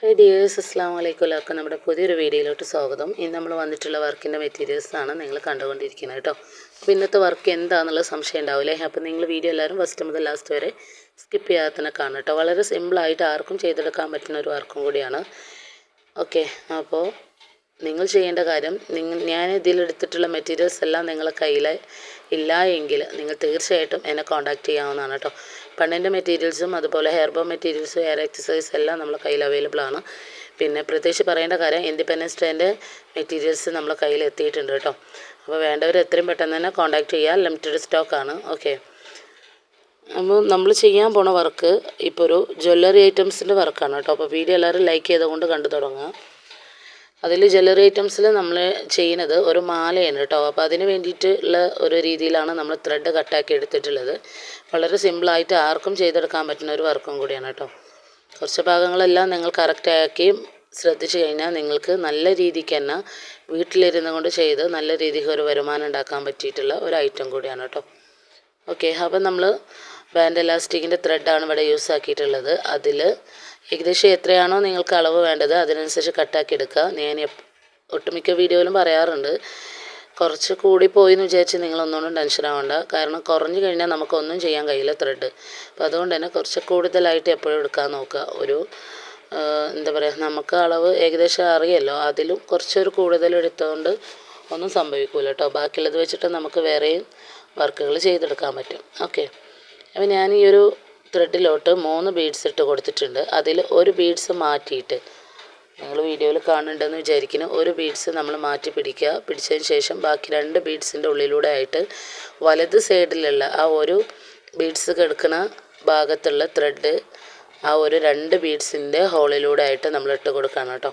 Hi dears അസ്സാം വലൈക്കും എല്ലാവർക്കും നമ്മുടെ പുതിയൊരു വീഡിയോയിലോട്ട് സ്വാഗതം. ഇന്ന് നമ്മൾ വന്നിട്ടുള്ള വർക്കിന്റെ മെറ്റീരിയൽസാണ് നിങ്ങൾ കണ്ടുകൊണ്ടിരിക്കുന്നത് കേട്ടോ. അപ്പോൾ ഇന്നത്തെ വർക്ക് എന്താണെന്നുള്ള സംശയം ഉണ്ടാവില്ലേ? അപ്പോൾ നിങ്ങൾ വീഡിയോ എല്ലാവരും ഫസ്റ്റ് മുതൽ ലാസ്റ്റ് വരെ സ്കിപ്പ് ചെയ്യാതെ തന്നെ കാണും കേട്ടോ. വളരെ സിമ്പിളായിട്ട് ആർക്കും ചെയ്തെടുക്കാൻ പറ്റുന്ന ഒരു വർക്കും കൂടിയാണ്. ഓക്കെ അപ്പോൾ നിങ്ങൾ ചെയ്യേണ്ട കാര്യം നിങ്ങൾ ഞാൻ ഇതിലെടുത്തിട്ടുള്ള മെറ്റീരിയൽസ് എല്ലാം നിങ്ങളെ കയ്യിൽ ഇല്ല എങ്കിൽ നിങ്ങൾ തീർച്ചയായിട്ടും എന്നെ കോൺടാക്റ്റ് ചെയ്യാവുന്നതാണ് കേട്ടോ പണ്ണിന്റെ മെറ്റീരിയൽസും അതുപോലെ ഹെയർ ബോ മെറ്റീരിയൽസും ഹെയർ എക്സസൈസ് എല്ലാം നമ്മളെ കയ്യിൽ അവൈലബിൾ ആണ്. പിന്നെ പ്രത്യേകിച്ച് പറയേണ്ട കാര്യം ഇൻഡിപെൻഡൻസ് ഡേന്റെ മെറ്റീരിയൽസ് നമ്മളെ കയ്യിൽ എത്തിയിട്ടുണ്ട് കേട്ടോ അപ്പോൾ വേണ്ടവർ എത്രയും പെട്ടെന്ന് തന്നെ കോൺടാക്റ്റ് ചെയ്യുക ലിമിറ്റഡ് സ്റ്റോക്കാണ് ഓക്കെ അപ്പോൾ നമ്മൾ ചെയ്യാൻ പോണ വർക്ക് ഇപ്പോൾ ഒരു ജ്വല്ലറി ഐറ്റംസിന്റെ വർക്കാണ് കേട്ടോ അപ്പോൾ വീഡിയോ എല്ലാവരും ലൈക്ക് ചെയ്തുകൊണ്ട് കണ്ടു തുടങ്ങുക അതിൽ ജ്വല്ലറി ഐറ്റംസിൽ നമ്മൾ ചെയ്യുന്നത് ഒരു മാലയാണ് കേട്ടോ. അപ്പോൾ അതിന് വേണ്ടിയിട്ടുള്ള ഒരു രീതിയിലാണ് നമ്മൾ ത്രെഡ് കട്ടാക്കി എടുത്തിട്ടുള്ളത്. വളരെ സിമ്പിളായിട്ട് ആർക്കും ചെയ്തെടുക്കാൻ പറ്റുന്ന ഒരു വർക്കും കൂടിയാണ് കേട്ടോ. കുറച്ച് ഭാഗങ്ങളെല്ലാം നിങ്ങൾ കറക്റ്റാക്കി ശ്രദ്ധിച്ചു കഴിഞ്ഞാൽ നിങ്ങൾക്ക് നല്ല രീതിക്ക് തന്നെ വീട്ടിലിരുന്നു കൊണ്ട് ചെയ്ത് നല്ല രീതിക്ക് ഒരു വരുമാനം ഉണ്ടാക്കാൻ പറ്റിയിട്ടുള്ള ഒരു ഐറ്റം കൂടിയാണ് കേട്ടോ. ഓക്കെ അപ്പം നമ്മൾ ബാൻഡ് എലാസ്റ്റിക്കിന്റെ ത്രെഡാണ് ഇവിടെ യൂസ് ആക്കിയിട്ടുള്ളത്. അതിൽ ഏകദേശം എത്രയാണോ നിങ്ങൾക്ക് അളവ് വേണ്ടത് അതിനനുസരിച്ച് കട്ടാക്കി എടുക്കുക. ഞാൻ ഒട്ടുമിക്ക വീഡിയോയിലും പറയാറുണ്ട്. കുറച്ച് കൂടി പോയി എന്ന് വിചാരിച്ച് നിങ്ങളൊന്നുകൊണ്ടും ടെൻഷൻ ആവണ്ട. കാരണം കുറഞ്ഞു കഴിഞ്ഞാൽ നമുക്കൊന്നും ചെയ്യാൻ കഴിയില്ല ത്രെഡ്. അപ്പോൾ അതുകൊണ്ട് തന്നെ കുറച്ച് കൂടുതലായിട്ട് എപ്പോഴും എടുക്കാൻ നോക്കുക. ഒരു എന്താ പറയുക നമുക്ക് അളവ് ഏകദേശം അറിയല്ലോ. അതിലും കുറച്ചൊരു കൂടുതൽ എടുത്തുകൊണ്ട് ഒന്നും സംഭവിക്കില്ല കേട്ടോ ബാക്കിയുള്ളത് വെച്ചിട്ട് നമുക്ക് വേറെയും വർക്കുകൾ ചെയ്തെടുക്കാൻ പറ്റും. ഓക്കെ. അപ്പോൾ ഞാൻ ഈ ഒരു ത്രെഡിലോട്ട് മൂന്ന് ബീഡ്സ് ഇട്ട് കൊടുത്തിട്ടുണ്ട്. അതിൽ ഒരു ബീഡ്സ് മാറ്റിയിട്ട് നിങ്ങൾ വീഡിയോയിൽ കാണുന്നുണ്ടെന്ന് വിചാരിക്കുന്നു. ഒരു ബീഡ്സ് നമ്മൾ മാറ്റി പിടിക്കുക. പിടിച്ചതിന് ശേഷം ബാക്കി രണ്ട് ബീഡ്സിന്റെ ഉള്ളിലൂടെ ആയിട്ട് വലത് സൈഡിലുള്ള ആ ഒരു ബീഡ്സ് കിടക്കുന്ന ഭാഗത്തുള്ള ത്രെഡ് ആ ഒരു രണ്ട് ബീഡ്സിന്റെ ഹോളിലൂടെ ആയിട്ട് നമ്മൾ ഇട്ട് കൊടുക്കണം കേട്ടോ.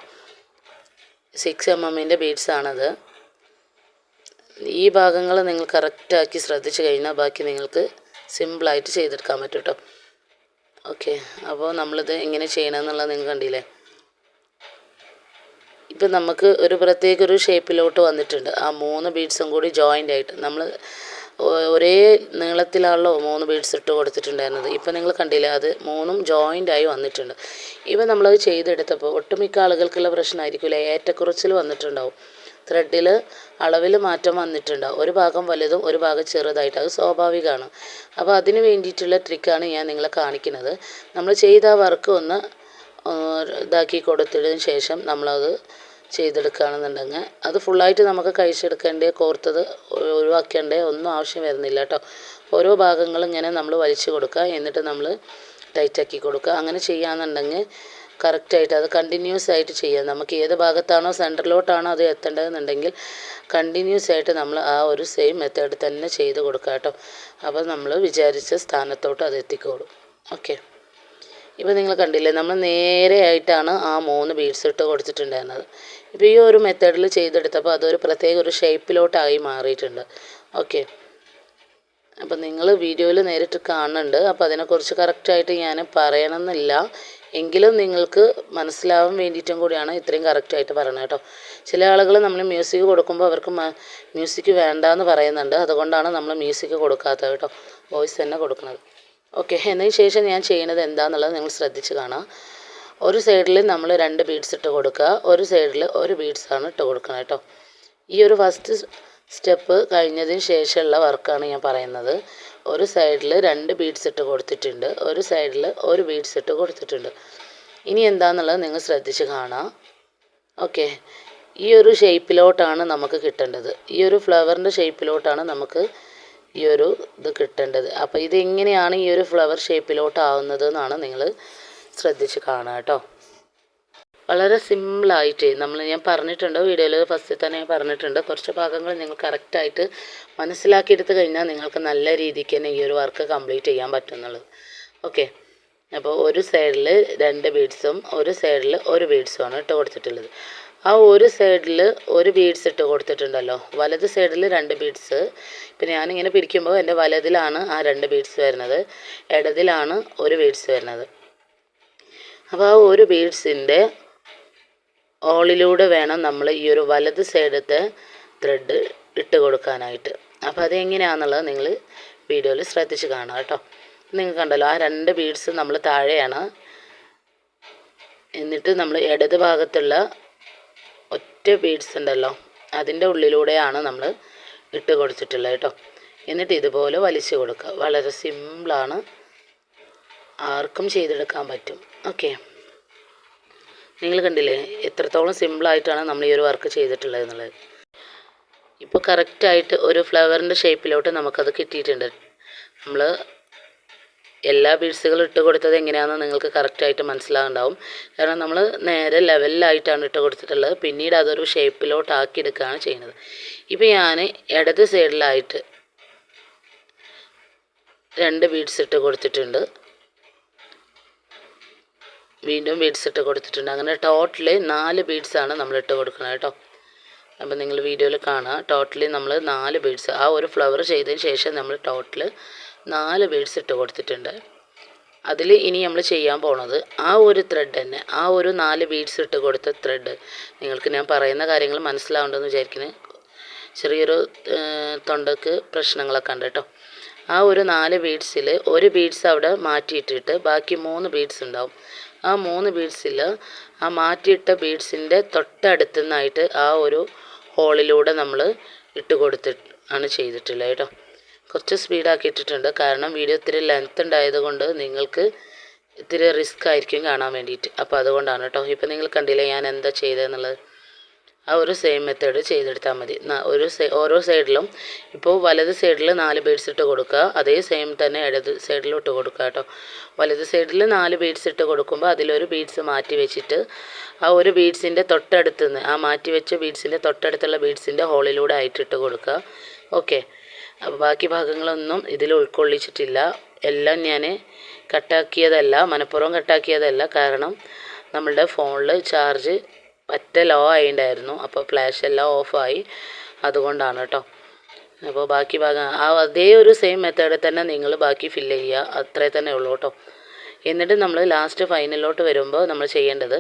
സിക്സ് എം എമ്മിന്റെ ബീഡ്സാണത് ഈ ഭാഗങ്ങൾ നിങ്ങൾ കറക്റ്റാക്കി ശ്രദ്ധിച്ചു കഴിഞ്ഞാൽ ബാക്കി നിങ്ങൾക്ക് സിമ്പിളായിട്ട് ചെയ്തെടുക്കാൻ പറ്റും കേട്ടോ. ഓക്കെ. അപ്പോൾ നമ്മളിത് എങ്ങനെ ചെയ്യണമെന്നുള്ളത് നിങ്ങൾ കണ്ടില്ലേ? ഇപ്പം നമുക്ക് ഒരു പ്രത്യേക ഒരു ഷേപ്പിലോട്ട് വന്നിട്ടുണ്ട്. ആ മൂന്ന് ബീഡ്സും കൂടി ജോയിന്റ് ആയിട്ട് നമ്മൾ ഒരേ നീളത്തിലാണല്ലോ മൂന്ന് ബീഡ്സ് ഇട്ട് കൊടുത്തിട്ടുണ്ടായിരുന്നത്. ഇപ്പം നിങ്ങൾ കണ്ടില്ലേ അത് മൂന്നും ജോയിന്റ് ആയി വന്നിട്ടുണ്ട്. ഇപ്പം നമ്മളത് ചെയ്തെടുത്തപ്പോൾ ഒട്ടുമിക്ക ആളുകൾക്കുള്ള പ്രശ്നമായിരിക്കില്ല? ഏറ്റക്കുറച്ചിൽ വന്നിട്ടുണ്ടാവും. ത്രെഡിൽ അളവിൽ മാറ്റം വന്നിട്ടുണ്ട്. ഒരു ഭാഗം വലുതും ഒരു ഭാഗം ചെറുതായിട്ട്. അത് സ്വാഭാവികമാണ്. അപ്പോൾ അതിന് വേണ്ടിയിട്ടുള്ള ട്രിക്കാണ് ഞാൻ നിങ്ങളെ കാണിക്കുന്നത്. നമ്മൾ ചെയ്ത വർക്ക് ഒന്ന് ഇതാക്കി കൊടുത്തതിന് ശേഷം നമ്മളത് ചെയ്തെടുക്കുകയാണെന്നുണ്ടെങ്കിൽ അത് ഫുള്ളായിട്ട് നമുക്ക് കഴിച്ചെടുക്കേണ്ടേ കോർത്തത് ഒഴിവാക്കേണ്ടേ ഒന്നും ആവശ്യം വരുന്നില്ല കേട്ടോ. ഓരോ ഭാഗങ്ങളും ഇങ്ങനെ നമ്മൾ വലിച്ചു കൊടുക്കുക. എന്നിട്ട് നമ്മൾ ടൈറ്റാക്കി കൊടുക്കുക. അങ്ങനെ ചെയ്യാന്നുണ്ടെങ്കിൽ കറക്റ്റായിട്ട് അത് കണ്ടിന്യൂസ് ആയിട്ട് ചെയ്യാം. നമുക്ക് ഏത് ഭാഗത്താണോ സെന്ററിലോട്ടാണോ അത് എത്തേണ്ടതെന്നുണ്ടെങ്കിൽ കണ്ടിന്യൂസ് ആയിട്ട് നമ്മൾ ആ ഒരു സെയിം മെത്തേഡ് തന്നെ ചെയ്ത് കൊടുക്കുക കേട്ടോ. അപ്പോൾ നമ്മൾ വിചാരിച്ച സ്ഥാനത്തോട്ട് അത് എത്തിക്കോളും. ഓക്കെ ഇപ്പോൾ നിങ്ങൾ കണ്ടില്ലേ നമ്മൾ നേരെ ആയിട്ടാണ് ആ മൂന്ന് ബീഡ്സ് ഇട്ട് കൊടുത്തിട്ടുണ്ടായിരുന്നത്. ഇപ്പോൾ ഈ ഒരു മെത്തേഡിൽ ചെയ്തെടുത്തപ്പോൾ അതൊരു പ്രത്യേക ഒരു ഷേപ്പിലോട്ടായി മാറിയിട്ടുണ്ട്. ഓക്കെ അപ്പം നിങ്ങൾ വീഡിയോയിൽ നേരിട്ട് കാണുന്നുണ്ട്. അപ്പോൾ അതിനെക്കുറിച്ച് കറക്റ്റായിട്ട് ഞാൻ പറയണമെന്നില്ല. എങ്കിലും നിങ്ങൾക്ക് മനസ്സിലാവാൻ വേണ്ടിയിട്ടും കൂടിയാണ് ഇത്രയും കറക്റ്റായിട്ട് പറയണത് കേട്ടോ. ചില ആളുകൾ നമ്മൾ മ്യൂസിക് കൊടുക്കുമ്പോൾ അവർക്ക് മ്യൂസിക് വേണ്ട എന്ന് പറയുന്നുണ്ട്. അതുകൊണ്ടാണ് നമ്മൾ മ്യൂസിക് കൊടുക്കാത്തത് കേട്ടോ. വോയിസ് തന്നെ കൊടുക്കുന്നത്. ഓക്കെ എന്നതിന് ശേഷം ഞാൻ ചെയ്യുന്നത് എന്താണെന്നുള്ളത് നിങ്ങൾ ശ്രദ്ധിച്ച് കാണാം. ഒരു സൈഡിൽ നമ്മൾ രണ്ട് ബീഡ്സ് ഇട്ട് കൊടുക്കുക. ഒരു സൈഡിൽ ഒരു ബീഡ്സാണ് ഇട്ട് കൊടുക്കുന്നത് കേട്ടോ. ഈ ഒരു ഫസ്റ്റ് സ്റ്റെപ്പ് കഴിഞ്ഞതിന് ശേഷമുള്ള വർക്കാണ് ഞാൻ പറയുന്നത്. ഒരു സൈഡിൽ രണ്ട് ബീഡ്സ് ഇട്ട് കൊടുത്തിട്ടുണ്ട് ഒരു സൈഡിൽ ഒരു ബീഡ്സ് ഇട്ട് കൊടുത്തിട്ടുണ്ട്. ഇനി എന്താണെന്നുള്ളത് നിങ്ങൾ ശ്രദ്ധിച്ച് കാണാം. ഓക്കെ ഈ ഒരു ഷേപ്പിലോട്ടാണ് നമുക്ക് കിട്ടേണ്ടത്. ഈ ഒരു ഫ്ലവറിന്റെ ഷേപ്പിലോട്ടാണ് നമുക്ക് ഈ ഒരു ഇത് കിട്ടേണ്ടത്. അപ്പോൾ ഇതെങ്ങനെയാണ് ഈ ഒരു ഫ്ലവർ ഷേപ്പിലോട്ടാവുന്നത് എന്നാണ് നിങ്ങൾ ശ്രദ്ധിച്ച് കാണുക കേട്ടോ. വളരെ സിമ്പിളായിട്ട് നമ്മൾ ഞാൻ പറഞ്ഞിട്ടുണ്ട് വീഡിയോയിൽ ഫസ്റ്റ് തന്നെ ഞാൻ പറഞ്ഞിട്ടുണ്ട്. കുറച്ച് ഭാഗങ്ങൾ നിങ്ങൾ കറക്റ്റായിട്ട് മനസ്സിലാക്കിയെടുത്ത് കഴിഞ്ഞാൽ നിങ്ങൾക്ക് നല്ല രീതിക്ക് തന്നെ ഈ ഒരു വർക്ക് കംപ്ലീറ്റ് ചെയ്യാൻ പറ്റുന്നുള്ളത് ഓക്കെ അപ്പോൾ ഒരു സൈഡിൽ രണ്ട് ബീഡ്സും ഒരു സൈഡിൽ ഒരു ബീഡ്സുമാണ് ഇട്ട് കൊടുത്തിട്ടുള്ളത്. ആ ഒരു സൈഡിൽ ഒരു ബീഡ്സ് ഇട്ട് കൊടുത്തിട്ടുണ്ടല്ലോ. വലത് സൈഡിൽ രണ്ട് ബീഡ്സ് ഇപ്പം ഞാനിങ്ങനെ പിടിക്കുമ്പോൾ എന്റെ വലതിലാണ് ആ രണ്ട് ബീഡ്സ് വരുന്നത്. ഇടതിലാണ് ഒരു ബീഡ്സ് വരുന്നത്. അപ്പോൾ ആ ഒരു ബീഡ്സിന്റെ ഓളിലൂടെ വേണം നമ്മൾ ഈ ഒരു വലത് സൈഡത്തെ ത്രെഡ് ഇട്ട് കൊടുക്കാനായിട്ട്. അപ്പോൾ അതെങ്ങനെയാണെന്നുള്ളത് നിങ്ങൾ വീഡിയോയിൽ ശ്രദ്ധിച്ച് കാണുക കേട്ടോ. നിങ്ങൾ കണ്ടല്ലോ ആ രണ്ട് ബീഡ്സ് നമ്മൾ താഴെയാണ്. എന്നിട്ട് നമ്മൾ ഇടത് ഭാഗത്തുള്ള ഒറ്റ ബീഡ്സ് ഉണ്ടല്ലോ അതിന്റെ ഉള്ളിലൂടെയാണ് നമ്മൾ ഇട്ട് കൊടുത്തിട്ടുള്ളത് കേട്ടോ. എന്നിട്ട് ഇതുപോലെ വലിച്ചു കൊടുക്കുക. വളരെ സിമ്പിളാണ് ആർക്കും ചെയ്തെടുക്കാൻ പറ്റും. ഓക്കെ നിങ്ങൾ കണ്ടില്ലേ? എത്രത്തോളം സിമ്പിളായിട്ടാണ് നമ്മൾ ഈ ഒരു വർക്ക് ചെയ്തിട്ടുള്ളത് എന്നുള്ളത്. ഇപ്പോൾ കറക്റ്റായിട്ട് ഒരു ഫ്ലവറിന്റെ ഷേപ്പിലോട്ട് നമുക്കത് കിട്ടിയിട്ടുണ്ട്. നമ്മൾ എല്ലാ ബീഡ്സുകളും ഇട്ട് കൊടുത്തത് എങ്ങനെയാണെന്ന് നിങ്ങൾക്ക് കറക്റ്റായിട്ട് മനസ്സിലാകുന്നുണ്ടാവും കാരണം നമ്മൾ നേരെ ലെവലിലായിട്ടാണ് ഇട്ട് കൊടുത്തിട്ടുള്ളത്. പിന്നീട് അതൊരു ഷേപ്പിലോട്ട് ആക്കിയെടുക്കുകയാണ് ചെയ്യുന്നത്. ഇപ്പോൾ ഞാൻ ഇടത് സൈഡിലായിട്ട് രണ്ട് ബീഡ്സ് ഇട്ട് കൊടുത്തിട്ടുണ്ട്. വീണ്ടും ബീഡ്സ് ഇട്ട് കൊടുത്തിട്ടുണ്ട്. അങ്ങനെ ടോട്ടലി നാല് ബീഡ്സാണ് നമ്മൾ ഇട്ട് കൊടുക്കുന്നത് കേട്ടോ. അപ്പോൾ നിങ്ങൾ വീഡിയോയിൽ കാണുക ടോട്ടലി നമ്മൾ നാല് ബീഡ്സ് ആ ഒരു ഫ്ലവർ ചെയ്തതിന് ശേഷം നമ്മൾ ടോട്ടൽ നാല് ബീഡ്സ് ഇട്ട് കൊടുത്തിട്ടുണ്ട്. അതിൽ ഇനി നമ്മൾ ചെയ്യാൻ പോണത് ആ ഒരു ത്രെഡ് തന്നെ ആ ഒരു നാല് ബീഡ്സ് ഇട്ട് കൊടുത്ത ത്രെഡ് നിങ്ങൾക്ക് ഞാൻ പറയുന്ന കാര്യങ്ങൾ മനസ്സിലാവുണ്ടെന്ന് വിചാരിക്കുന്നത് ചെറിയൊരു തൊണ്ടക്ക് പ്രശ്നങ്ങളൊക്കെ ഉണ്ട് കേട്ടോ. ആ ഒരു നാല് ബീഡ്സിൽ ഒരു ബീഡ്സ് അവിടെ മാറ്റിയിട്ടിട്ട് ബാക്കി മൂന്ന് ബീഡ്സ് ഉണ്ടാവും. ആ മൂന്ന് ബീഡ്സിൽ ആ മാറ്റിയിട്ട ബീഡ്സിന്റെ തൊട്ടടുത്തു നിന്നായിട്ട് ആ ഒരു ഹോളിലൂടെ നമ്മൾ ഇട്ട് കൊടുത്തിട്ട് ആണ് ചെയ്തിട്ടുള്ളത് കേട്ടോ. കുറച്ച് സ്പീഡാക്കി ഇട്ടിട്ടുണ്ട്. കാരണം വീഡിയോ ഇത്തിരി ലെങ്ത് ഉണ്ടായത് കൊണ്ട് നിങ്ങൾക്ക് ഇത്തിരി റിസ്ക് ആയിരിക്കും കാണാൻ വേണ്ടിയിട്ട്. അപ്പോൾ അതുകൊണ്ടാണ് കേട്ടോ. ഇപ്പോൾ നിങ്ങൾ കണ്ടില്ലേ ഞാൻ എന്താ ചെയ്തതെന്നുള്ളത് ആ ഒരു സെയിം മെത്തേഡ് ചെയ്തെടുത്താൽ മതി. ഒരു ഓരോ സൈഡിലും ഇപ്പോൾ വലത് സൈഡിൽ നാല് ബീഡ്സ് ഇട്ട് കൊടുക്കുക. അതേ സെയിം തന്നെ ഇടത് സൈഡിലും ഇട്ട് കൊടുക്കുക കേട്ടോ. വലത് സൈഡിൽ നാല് ബീഡ്സ് ഇട്ട് കൊടുക്കുമ്പോൾ അതിലൊരു ബീഡ്സ് മാറ്റി വെച്ചിട്ട് ആ ഒരു ബീഡ്സിന്റെ തൊട്ടടുത്ത് നിന്ന് ആ മാറ്റി വെച്ച ബീഡ്സിന്റെ തൊട്ടടുത്തുള്ള ബീഡ്സിന്റെ ഹോളിലൂടെ ആയിട്ട് ഇട്ട് കൊടുക്കുക. ഓക്കെ ബാക്കി ഭാഗങ്ങളൊന്നും ഇതിൽ ഉൾക്കൊള്ളിച്ചിട്ടില്ല. എല്ലാം ഞാൻ കട്ടാക്കിയതല്ല മനഃപൂർവം കട്ടാക്കിയതല്ല കാരണം നമ്മളുടെ ഫോണിൽ ചാർജ് പറ്റ ലോ ആയിണ്ടായിരുന്നു. അപ്പോൾ ഫ്ലാഷ് എല്ലാം ഓഫായി അതുകൊണ്ടാണ് കേട്ടോ അപ്പോൾ ബാക്കി ഭാഗം ആ അതേ ഒരു സെയിം മെത്തേഡിൽ തന്നെ നിങ്ങൾ ബാക്കി ഫില്ല് ചെയ്യുക അത്രേ തന്നെ ഉള്ളൂ കേട്ടോ എന്നിട്ട് നമ്മൾ ലാസ്റ്റ് ഫൈനലിലോട്ട് വരുമ്പോൾ നമ്മൾ ചെയ്യേണ്ടത്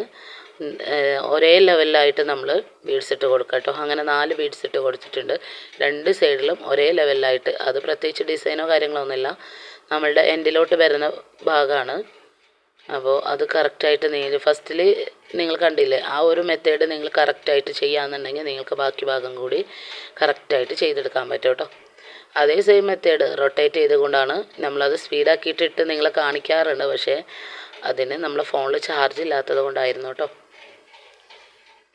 ഒരേ ലെവലിലായിട്ട് നമ്മൾ ബീഡ്സ് ഇട്ട് കൊടുക്കുക കേട്ടോ അങ്ങനെ നാല് ബീഡ്സ് ഇട്ട് കൊടുത്തിട്ടുണ്ട്. രണ്ട് സൈഡിലും ഒരേ ലെവലിലായിട്ട് അത് പ്രത്യേകിച്ച് ഡിസൈനോ കാര്യങ്ങളോ ഒന്നുമില്ല. നമ്മളുടെ എൻഡിലോട്ട് വരുന്ന ഭാഗമാണ് അപ്പോൾ അത് കറക്റ്റായിട്ട് നിങ്ങൾ ഫസ്റ്റിൽ നിങ്ങൾ കണ്ടില്ലേ ആ ഒരു മെത്തേഡ് നിങ്ങൾ കറക്റ്റായിട്ട് ചെയ്യാമെന്നുണ്ടെങ്കിൽ നിങ്ങൾക്ക് ബാക്കി ഭാഗം കൂടി കറക്റ്റായിട്ട് ചെയ്തെടുക്കാൻ പറ്റും കേട്ടോ. അതേ സെയിം മെത്തേഡ് റൊട്ടേറ്റ് ചെയ്തുകൊണ്ടാണ് നമ്മളത് സ്പീഡാക്കിയിട്ടിട്ട് നിങ്ങളെ കാണിക്കാറുണ്ട്. പക്ഷേ അതിന് നമ്മളെ ഫോണിൽ ചാർജ് ഇല്ലാത്തത് കൊണ്ടായിരുന്നു കേട്ടോ.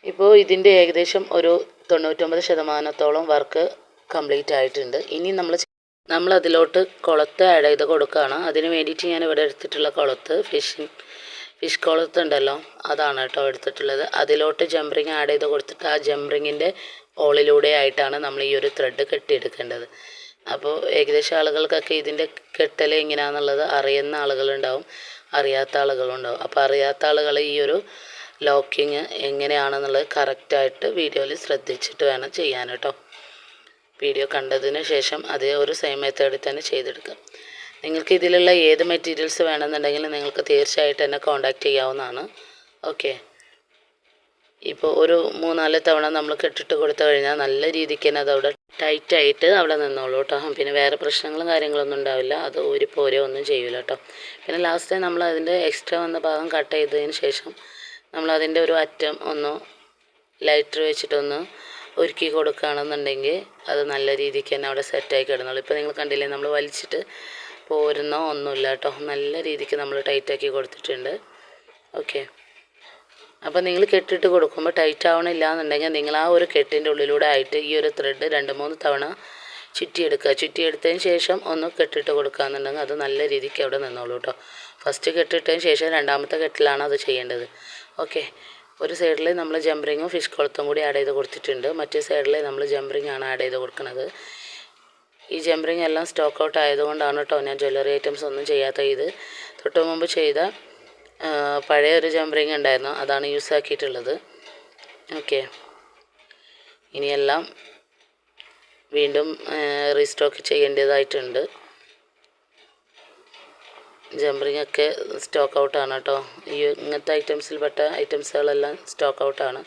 ഇപ്പോൾ ഇതിന്റെ ഏകദേശം ഒരു തൊണ്ണൂറ്റൊമ്പത് ശതമാനത്തോളം വർക്ക് കംപ്ലീറ്റ് ആയിട്ടുണ്ട്. ഇനി നമ്മൾ നമ്മൾ അതിലോട്ട് കുളത്ത് ആഡ് ചെയ്ത് കൊടുക്കുകയാണ്. അതിന് വേണ്ടിയിട്ട് ഞാൻ ഇവിടെ എടുത്തിട്ടുള്ള കുളത്ത് ഫിഷ് ഫിഷ് കുളത്ത് ഉണ്ടല്ലോ അതാണ് കേട്ടോ എടുത്തിട്ടുള്ളത്. അതിലോട്ട് ജംറിങ് ആഡ് ചെയ്ത് കൊടുത്തിട്ട് ആ ജംറിങ്ങിന്റെ ഓളിലൂടെ ആയിട്ടാണ് നമ്മൾ ഈ ഒരു ത്രെഡ് കെട്ടിയെടുക്കേണ്ടത്. അപ്പോൾ ഏകദേശം ആളുകൾക്കൊക്കെ ഇതിന്റെ കെട്ടൽ എങ്ങനെയാണെന്നുള്ളത് അറിയുന്ന ആളുകളുണ്ടാവും അറിയാത്ത ആളുകളുണ്ടാവും. അപ്പോൾ അറിയാത്ത ആളുകൾ ഈ ഒരു ലോക്കിങ് എങ്ങനെയാണെന്നുള്ളത് കറക്റ്റായിട്ട് വീഡിയോയിൽ ശ്രദ്ധിച്ചിട്ട് വേണം ചെയ്യാൻ കേട്ടോ. വീഡിയോ കണ്ടതിന് ശേഷം അതേ ഒരു സെയിം മെത്തേഡിൽ തന്നെ ചെയ്തെടുക്കാം. നിങ്ങൾക്ക് ഇതിലുള്ള ഏത് മെറ്റീരിയൽസ് വേണമെന്നുണ്ടെങ്കിൽ നിങ്ങൾക്ക് തീർച്ചയായിട്ടും എന്നെ കോൺടാക്റ്റ് ചെയ്യാവുന്നതാണ്. ഓക്കെ ഇപ്പോൾ ഒരു മൂന്നാൽ തവണ നമ്മൾ കെട്ടിട്ട് കൊടുത്തു കഴിഞ്ഞാൽ നല്ല രീതിക്ക് തന്നെ അതവിടെ ടൈറ്റായിട്ട് അവിടെ നിന്നോളൂ കേട്ടോ പിന്നെ വേറെ പ്രശ്നങ്ങളും കാര്യങ്ങളൊന്നും ഉണ്ടാവില്ല. അത് പോരെ ഒന്നും ചെയ്യില്ല കേട്ടോ പിന്നെ ലാസ്റ്റ് നമ്മൾ അതിന്റെ എക്സ്ട്രാ വന്ന ഭാഗം കട്ട് ചെയ്തതിന് ശേഷം നമ്മൾ അതിന്റെ ഒരു അറ്റം ഒന്ന് ലൈറ്റർ വെച്ചിട്ടൊന്ന് ഒരുക്കി കൊടുക്കുകയാണെന്നുണ്ടെങ്കിൽ അത് നല്ല രീതിക്ക് തന്നെ അവിടെ സെറ്റായി കിടന്നുള്ളൂ ഇപ്പോൾ നിങ്ങൾ കണ്ടില്ലേ നമ്മൾ വലിച്ചിട്ട് പോരുന്നോ ഒന്നുമില്ല കേട്ടോ. നല്ല രീതിക്ക് നമ്മൾ ടൈറ്റാക്കി കൊടുത്തിട്ടുണ്ട്. ഓക്കെ അപ്പോൾ നിങ്ങൾ കെട്ടിട്ട് കൊടുക്കുമ്പോൾ ടൈറ്റ് ആവണില്ല എന്നുണ്ടെങ്കിൽ നിങ്ങൾ ആ ഒരു കെട്ടിന്റെ ഉള്ളിലൂടെ ആയിട്ട് ഈ ഒരു ത്രെഡ് രണ്ട് മൂന്ന് തവണ ചുറ്റിയെടുക്കുക. ചുറ്റിയെടുത്തതിന് ശേഷം ഒന്ന് കെട്ടിട്ട് കൊടുക്കുകയെന്നുണ്ടെങ്കിൽ അത് നല്ല രീതിക്ക് അവിടെ നിന്നോളൂ കേട്ടോ. ഫസ്റ്റ് കെട്ടിട്ടതിന് ശേഷം രണ്ടാമത്തെ കെട്ടിലാണ് അത് ചെയ്യേണ്ടത്. ഓക്കെ ഒരു സൈഡിൽ നമ്മൾ ജംറിങ്ങും ഫിഷ് കൊളുത്തും കൂടി ആഡ് ചെയ്ത് കൊടുത്തിട്ടുണ്ട്. മറ്റേ സൈഡിൽ നമ്മൾ ജംറിങ് ആണ് ആഡ് ചെയ്ത് കൊടുക്കുന്നത്. ഈ ജംറിങ് എല്ലാം സ്റ്റോക്ക് ഔട്ട് ആയതുകൊണ്ടാണ് കേട്ടോ ഞാൻ ജ്വല്ലറി ഐറ്റംസ് ഒന്നും ചെയ്യാത്ത ഇത്. തൊട്ട് മുമ്പ് ചെയ്ത പഴയ ഒരു ജംറിങ് ഉണ്ടായിരുന്നു. അതാണ് യൂസ് ആക്കിയിട്ടുള്ളത്. ഓക്കെ ഇനിയെല്ലാം വീണ്ടും റീസ്റ്റോക്ക് ചെയ്യേണ്ടതായിട്ടുണ്ട്. ജംറിങ് ഒക്കെ സ്റ്റോക്ക് ഔട്ടാണ് കേട്ടോ. ഈ ഇങ്ങനത്തെ ഐറ്റംസിൽ പെട്ട ഐറ്റംസുകളെല്ലാം സ്റ്റോക്ക് ഔട്ടാണ്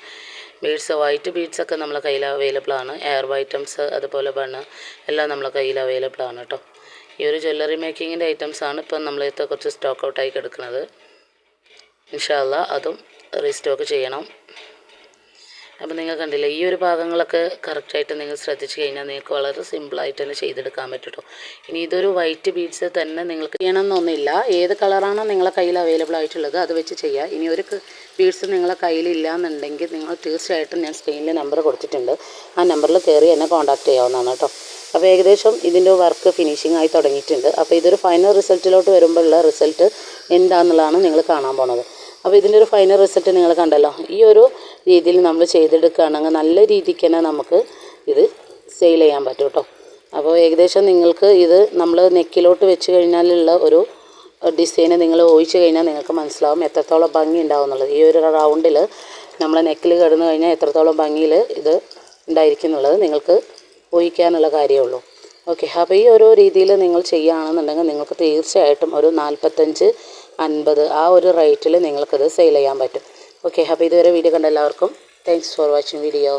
ബീഡ്സ് വൈറ്റ് ബീഡ്സ് ഒക്കെ നമ്മളെ കയ്യിൽ അവൈലബിൾ ആണ്. എയർ ഐറ്റംസ് അതുപോലെ ബണ്ണ് എല്ലാം നമ്മളെ കയ്യിൽ അവൈലബിൾ ആണ് കേട്ടോ. ഈ ഒരു ജ്വല്ലറി മേക്കിങ്ങിന്റെ ഐറ്റംസ് ആണ് ഇപ്പം നമ്മളിത്തെ കുറച്ച് സ്റ്റോക്ക് ഔട്ടായി കിടക്കുന്നത്. ഇൻഷാല്ല അതും റീസ്റ്റോക്ക് ചെയ്യണം. അപ്പോൾ നിങ്ങൾ കണ്ടില്ലേ ഈ ഒരു ഭാഗങ്ങളൊക്കെ കറക്റ്റായിട്ട് നിങ്ങൾ ശ്രദ്ധിച്ചു കഴിഞ്ഞാൽ നിങ്ങൾക്ക് വളരെ സിമ്പിളായിട്ട് തന്നെ ചെയ്തെടുക്കാൻ പറ്റും ഇനി ഇതൊരു വൈറ്റ് ബീഡ്സ് തന്നെ നിങ്ങൾക്ക് ചെയ്യണമെന്നൊന്നുമില്ല. ഏത് കളറാണോ നിങ്ങളെ കയ്യിൽ അവൈലബിൾ ആയിട്ടുള്ളത് അത് വെച്ച് ചെയ്യുക ഇനി ഒരു ബീഡ്സ് നിങ്ങളെ കയ്യിലില്ല എന്നുണ്ടെങ്കിൽ നിങ്ങൾ തീർച്ചയായിട്ടും ഞാൻ സ്ക്രീനിൽ നമ്പർ കൊടുത്തിട്ടുണ്ട്. ആ നമ്പറിൽ കയറി എന്നെ കോൺടാക്ട് ചെയ്യാവുന്നതാണ് കേട്ടോ. അപ്പോൾ ഏകദേശം ഇതിന്റെ വർക്ക് ഫിനിഷിംഗ് ആയി തുടങ്ങിയിട്ടുണ്ട്. അപ്പോൾ ഇതൊരു ഫൈനൽ റിസൾട്ടിലോട്ട് വരുമ്പോഴുള്ള റിസൾട്ട് എന്താണെന്നുള്ളതാണ് നിങ്ങൾ കാണാൻ പോണത്. അപ്പോൾ ഇതിന്റെ ഒരു ഫൈനൽ റിസൾട്ട് നിങ്ങൾ കണ്ടല്ലോ. ഈ ഒരു രീതിയിൽ നമ്മൾ ചെയ്തെടുക്കുകയാണെങ്കിൽ നല്ല രീതിക്ക് തന്നെ നമുക്ക് ഇത് സെയിൽ ചെയ്യാൻ പറ്റും കേട്ടോ. അപ്പോൾ ഏകദേശം നിങ്ങൾക്ക് ഇത് നമ്മൾ നെക്കിലോട്ട് വെച്ച് കഴിഞ്ഞാലുള്ള ഒരു ഡിസൈന് നിങ്ങൾ ഒഴിച്ച് കഴിഞ്ഞാൽ നിങ്ങൾക്ക് മനസ്സിലാവും എത്രത്തോളം ഭംഗി ഉണ്ടാവും എന്നുള്ളത്. ഈ ഒരു റൗണ്ടിൽ നമ്മൾ നെക്കിൽ കിടന്നു കഴിഞ്ഞാൽ എത്രത്തോളം ഭംഗിയിൽ ഇത് ഉണ്ടായിരിക്കും എന്നുള്ളത് നിങ്ങൾക്ക് ഊഹിക്കാനുള്ള കാര്യമുള്ളൂ ഓക്കെ അപ്പോൾ ഈ ഓരോ രീതിയിൽ നിങ്ങൾ ചെയ്യുകയാണെന്നുണ്ടെങ്കിൽ നിങ്ങൾക്ക് തീർച്ചയായിട്ടും ഒരു നാൽപ്പത്തഞ്ച് അൻപത് ആ ഒരു റേറ്റിൽ നിങ്ങൾക്കത് സെയിൽ ചെയ്യാൻ പറ്റും. ഓക്കെ അപ്പോൾ ഇതുവരെ വീഡിയോ കണ്ട എല്ലാവർക്കും താങ്ക്സ് ഫോർ വാച്ചിങ് വീഡിയോ